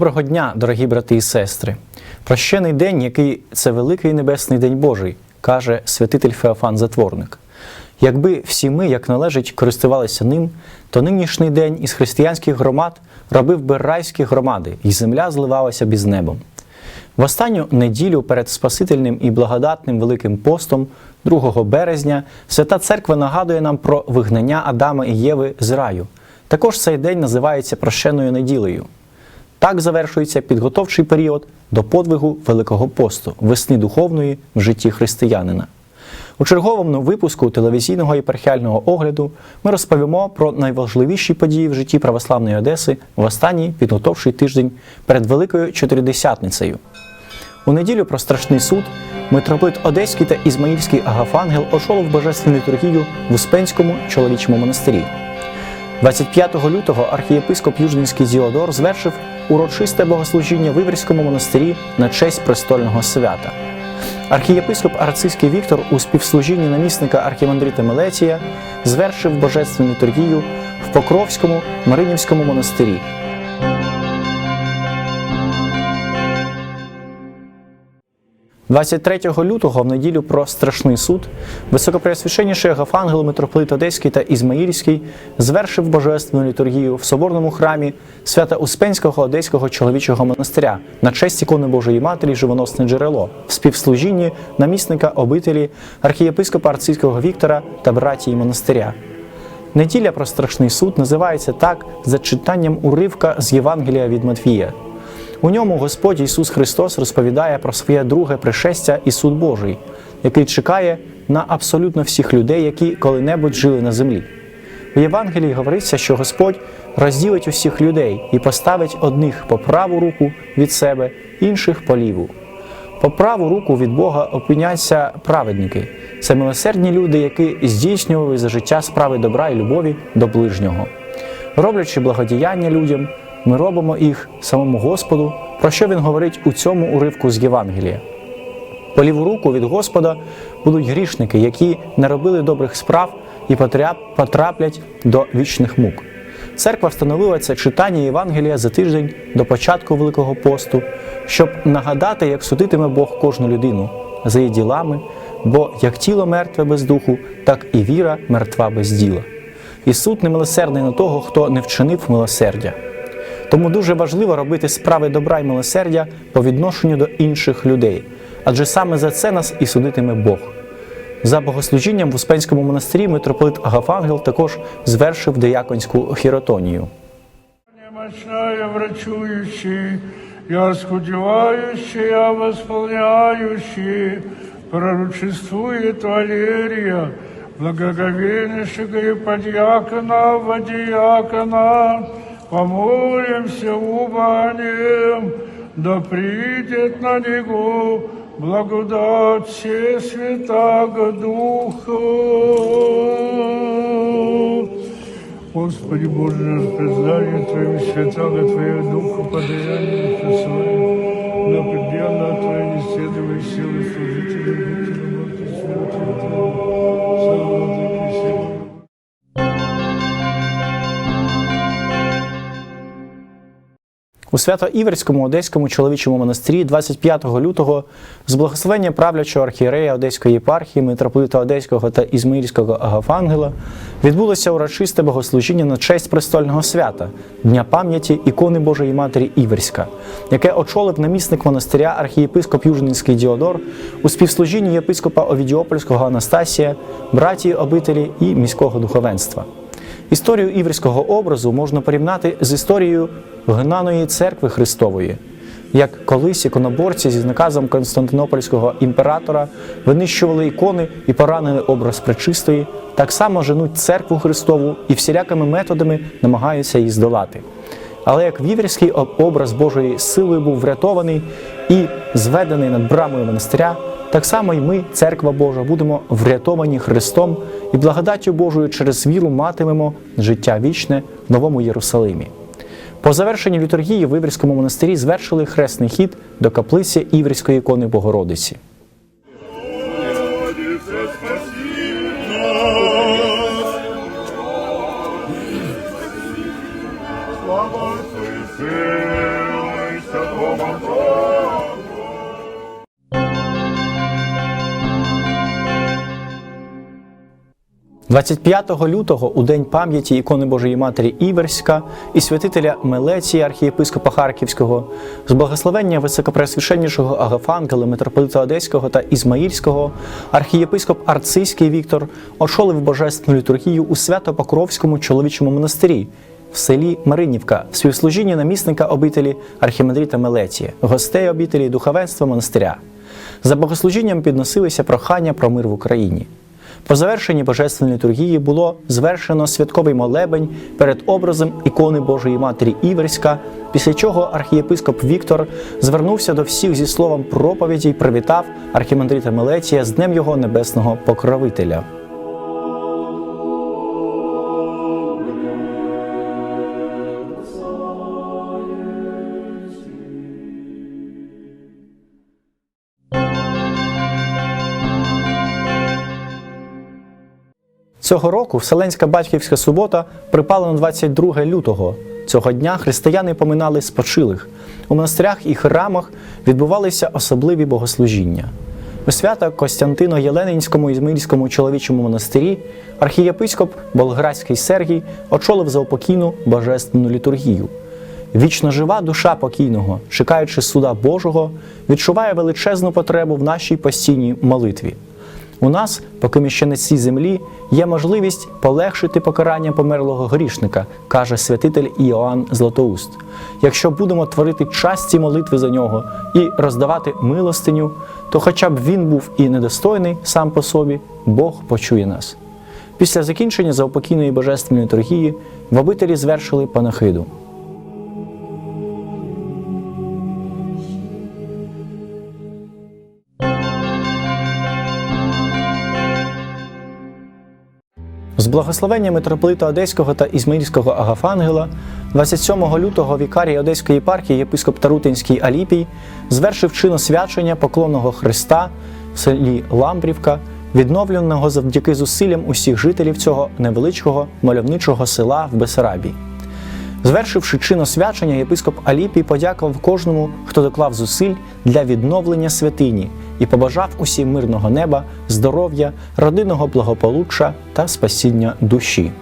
Доброго дня, дорогі брати і сестри! Прощений день, який це великий небесний день Божий, каже святитель Феофан Затворник. Якби всі ми, як належить, користувалися ним, то нинішній день із християнських громад робив би райські громади, і земля зливалася б із небом. В останню неділю перед Спасительним і благодатним Великим постом, 2 березня, Свята Церква нагадує нам про вигнання Адама і Єви з раю. Також цей день називається прощеною неділею. Так завершується підготовчий період до подвигу Великого посту, весни духовної в житті християнина. У черговому випуску телевізійного єпархіального огляду ми розповімо про найважливіші події в житті православної Одеси в останній підготовчий тиждень перед Великою Чотиридесятницею. У неділю про страшний суд митрополит Одеський та Ізмаїльський Агафангел очолив божественну літургію в Успенському чоловічому монастирі. 25 лютого архієпископ Южненський Зіодор звершив урочисте богослужіння в Іверському монастирі на честь престольного свята. Архієпископ Арцизький Віктор у співслужінні намісника архімандрита Мелетія звершив божественну літургію в Покровському Маринівському монастирі. – 23 лютого в неділю про страшний суд високопреосвященніший Агафангел митрополит Одеський та Ізмаїльський звершив божественну літургію в соборному храмі Свято-Успенського Одеського чоловічого монастиря на честь ікони Божої Матері Живоносне джерело в співслужінні намісника обителі архієпископа Арцизького Віктора та братії монастиря. Неділя про страшний суд називається так за читанням уривка з Євангелія від Матвія. У ньому Господь Ісус Христос розповідає про своє друге пришестя і суд Божий, який чекає на абсолютно всіх людей, які коли-небудь жили на землі. У Євангелії говориться, що Господь розділить усіх людей і поставить одних по праву руку від себе, інших по ліву. По праву руку від Бога опиняться праведники. Це милосердні люди, які здійснювали за життя справи добра і любові до ближнього. Роблячи благодіяння людям, ми робимо їх самому Господу, про що він говорить у цьому уривку з Євангелія. По ліву руку від Господа будуть грішники, які не робили добрих справ і потраплять до вічних мук. Церква встановила це читання Євангелія за тиждень до початку Великого посту, щоб нагадати, як судитиме Бог кожну людину за її ділами, бо як тіло мертве без духу, так і віра мертва без діла. І суд немилосердний на того, хто не вчинив милосердя. Тому дуже важливо робити справи добра і милосердя по відношенню до інших людей, адже саме за це нас і судитиме Бог. За богослужінням в Успенському монастирі митрополит Агафангел також звершив деяконську хіротонію. Немощная, врачующий, я скудевающий, я восполняющий, пророчествует Валерия, благоговейнейшего и подьякона, водиякона, помолимся убанием, да придет на него благодать все Святаго Духа. Господи Боже наш, признание Твоим святого Твоего Духа, подаяние Своим, на предельно Твоей неседовой силы служителей, будьте работы святых Твоих. У Свято-Іверському Одеському чоловічому монастирі 25 лютого з благословення правлячого архієрея Одеської єпархії, митрополита Одеського та Ізмаїльського Агафангела відбулося урочисте богослужіння на честь престольного свята Дня пам'яті ікони Божої Матері Іверська, яке очолив намісник монастиря архієпископ Южненський Діодор у співслужінні єпископа Овідіопольського Анастасія, братії обителі і міського духовенства. Історію іврського образу можна порівняти з історією гнаної церкви Христової, як колись іконоборці зі наказом Константинопольського імператора винищували ікони і поранили образ пречистої, так само женуть церкву Христову і всілякими методами намагаються її здолати. Але як віверський образ Божої силою був врятований і зведений над брамою монастиря, так само й ми, церква Божа, будемо врятовані Христом і благодаттю Божою через віру матимемо життя вічне в новому Єрусалимі. По завершенні літургії в Іврському монастирі звершили хресний хід до каплиці Іврської ікони Богородиці. 25 лютого, у день пам'яті ікони Божої Матері Іверська і святителя Мелеція, архієпископа Харківського, з благословення високопреосвященнішого Агафангела, митрополита Одеського та Ізмаїльського, архієпископ Арцийський Віктор очолив божественну літургію у Свято-Покровському чоловічому монастирі в селі Маринівка в співслужінні намісника обителі архімандріта Мелеція, гостей обителі духовенства монастиря. За богослужінням підносилися прохання про мир в Україні. По завершенні божественної літургії було звершено святковий молебень перед образом ікони Божої Матері Іверська, після чого архієпископ Віктор звернувся до всіх зі словом проповіді й привітав архімандрита Мелеція з Днем його небесного покровителя. Цього року Вселенська батьківська субота припала на 22 лютого. Цього дня християни поминали спочилих. У монастирях і храмах відбувалися особливі богослужіння. У свята Костянтино Єленинському Ізмаїльському чоловічому монастирі архієпископ Болградський Сергій очолив заупокійну божественну літургію. Вічно жива душа покійного, чекаючи суда Божого, відчуває величезну потребу в нашій постійній молитві. У нас, поки ми ще на цій землі, є можливість полегшити покарання померлого грішника, каже святитель Іоанн Златоуст. Якщо будемо творити часті молитви за нього і роздавати милостиню, то хоча б він був і недостойний сам по собі, Бог почує нас. Після закінчення заупокійної божественної торгії в обителі звершили панахиду. З благословення митрополита Одеського та Ізмаїльського Агафангела 27 лютого вікарій Одеської єпархії єпископ Тарутинський Аліпій звершив чин свячення поклонного Христа в селі Ламбрівка, відновленого завдяки зусиллям усіх жителів цього невеличкого мальовничого села в Бесарабії. Звершивши чин освячення, єпископ Аліпій подякував кожному, хто доклав зусиль для відновлення святині і побажав усім мирного неба, здоров'я, родинного благополуччя та спасіння душі.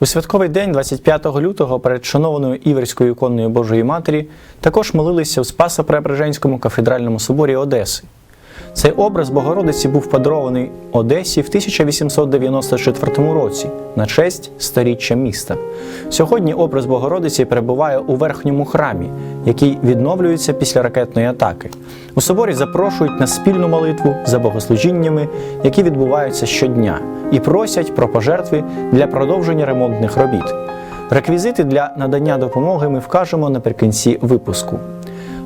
У святковий день, 25 лютого, перед шанованою Іверською іконою Божої Матері, також молилися у Спасо-Преображенському кафедральному соборі Одеси. Цей образ Богородиці був подарований Одесі в 1894 році на честь сторіччя міста. Сьогодні образ Богородиці перебуває у верхньому храмі, який відновлюється після ракетної атаки. У соборі запрошують на спільну молитву за богослужіннями, які відбуваються щодня, і просять про пожертви для продовження ремонтних робіт. Реквізити для надання допомоги ми вкажемо наприкінці випуску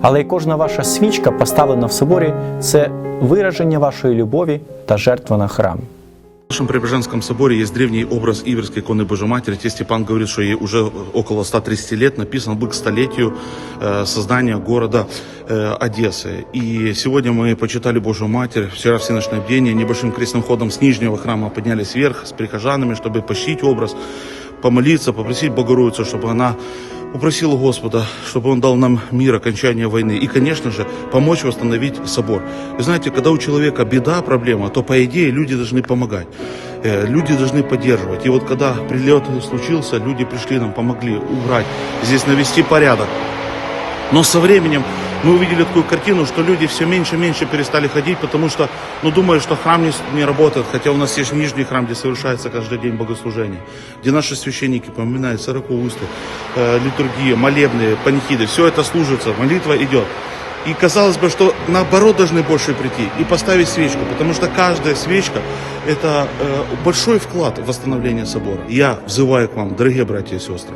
Але й кожна ваша свічка, поставлена в соборі, це вираження вашої любові та жертва на храм. В нашем Преображенском соборе есть древний образ Иверской иконы Божьей Матери. Те Степан говорит, что ей уже около 130 лет написан был к столетию э, создания города э, Одессы. И сегодня мы почитали Божью Матерь. Вчера всеночное бдение небольшим крестным ходом с нижнего храма поднялись вверх с прихожанами, чтобы почтить образ, помолиться, попросить Богородицу, чтобы она упросила Господа, чтобы Он дал нам мир, окончание войны. И, конечно же, помочь восстановить собор. Вы знаете, когда у человека беда, проблема, то, по идее, люди должны помогать. Э, Люди должны поддерживать. И вот когда прилет случился, люди пришли нам, помогли убрать, здесь навести порядок. Но со временем мы увидели такую картину, что люди все меньше и меньше перестали ходить, потому что, ну, думают, что храм не, не работает, хотя у нас есть нижний храм, где совершается каждый день богослужение, где наши священники поминают сорокоусты, э, литургия, молебные, панихиды, все это служится, молитва идет. И казалось бы, что наоборот должны больше прийти и поставить свечку, потому что каждая свечка – это э, большой вклад в восстановление собора. Я взываю к вам, дорогие братья и сестры,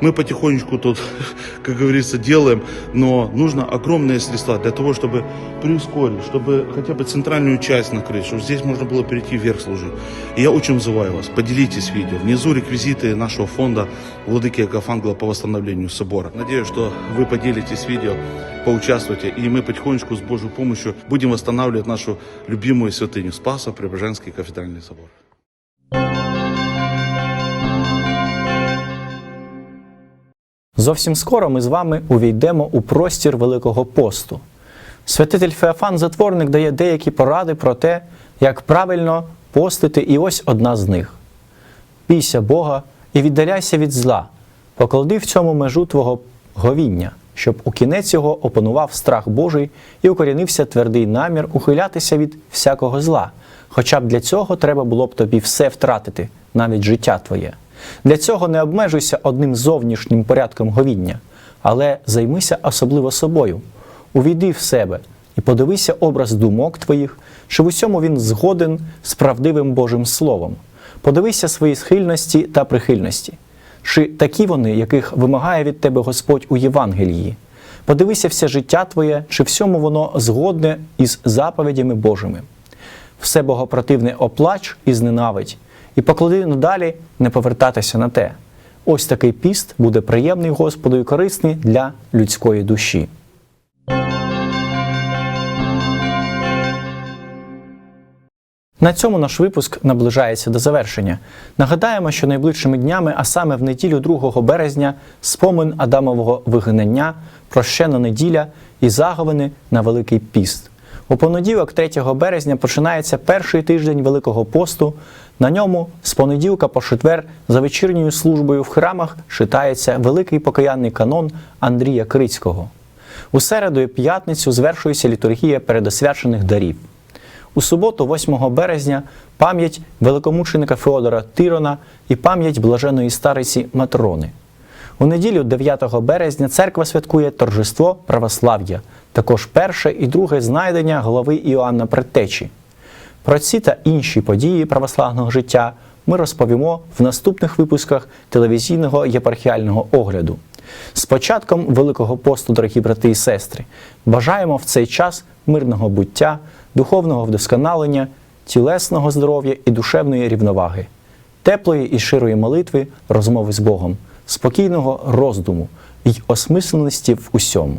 мы потихонечку тут, как говорится, делаем, но нужно огромные средства для того, чтобы преускорить, чтобы хотя бы центральную часть накрыть, чтобы здесь можно было перейти вверх служить. И я очень взываю вас, поделитесь видео. Внизу реквизиты нашего фонда Владыки Агафангела по восстановлению собора. Надеюсь, что вы поделитесь видео, поучаствуйте, и мы потихонечку с Божьей помощью будем восстанавливать нашу любимую святыню Спаса, Преображенский кафедральный собор. Зовсім скоро ми з вами увійдемо у простір Великого посту. Святитель Феофан Затворник дає деякі поради про те, як правильно постити, і ось одна з них. Бійся Бога і віддаляйся від зла, поклади в цьому межу твого говіння, щоб у кінець його опанував страх Божий і укорінився твердий намір ухилятися від всякого зла. Хоча б для цього треба було б тобі все втратити, навіть життя твоє. Для цього не обмежуйся одним зовнішнім порядком говіння, але займися особливо собою. Увійди в себе і подивися образ думок твоїх, що в усьому він згоден з правдивим Божим Словом. Подивися свої схильності та прихильності. Чи такі вони, яких вимагає від тебе Господь у Євангелії? Подивися все життя твоє, чи всьому воно згодне із заповідями Божими. Все богопротивне оплач і зненавидь, і поклади надалі не повертатися на те. Ось такий піст буде приємний Господу і корисний для людської душі. На цьому наш випуск наближається до завершення. Нагадаємо, що найближчими днями, а саме в неділю 2 березня, спомин Адамового вигнання, прощена неділя і заговини на Великий піст. У понеділок, 3 березня, починається перший тиждень Великого посту. На ньому з понеділка по четвер за вечірньою службою в храмах читається великий покаянний канон Андрія Крицького. У середу і п'ятницю звершується літургія передосвячених дарів. У суботу, 8 березня, пам'ять великомученика Феодора Тирона і пам'ять блаженої стариці Матрони. У неділю, 9 березня, церква святкує торжество православ'я, також перше і друге знайдення голови Іоанна Предтечі. Про ці та інші події православного життя ми розповімо в наступних випусках телевізійного єпархіального огляду. З початком Великого посту, дорогі брати і сестри, бажаємо в цей час мирного буття, духовного вдосконалення, тілесного здоров'я і душевної рівноваги, теплої і широї молитви, розмови з Богом, спокійного роздуму й осмисленості в усьому.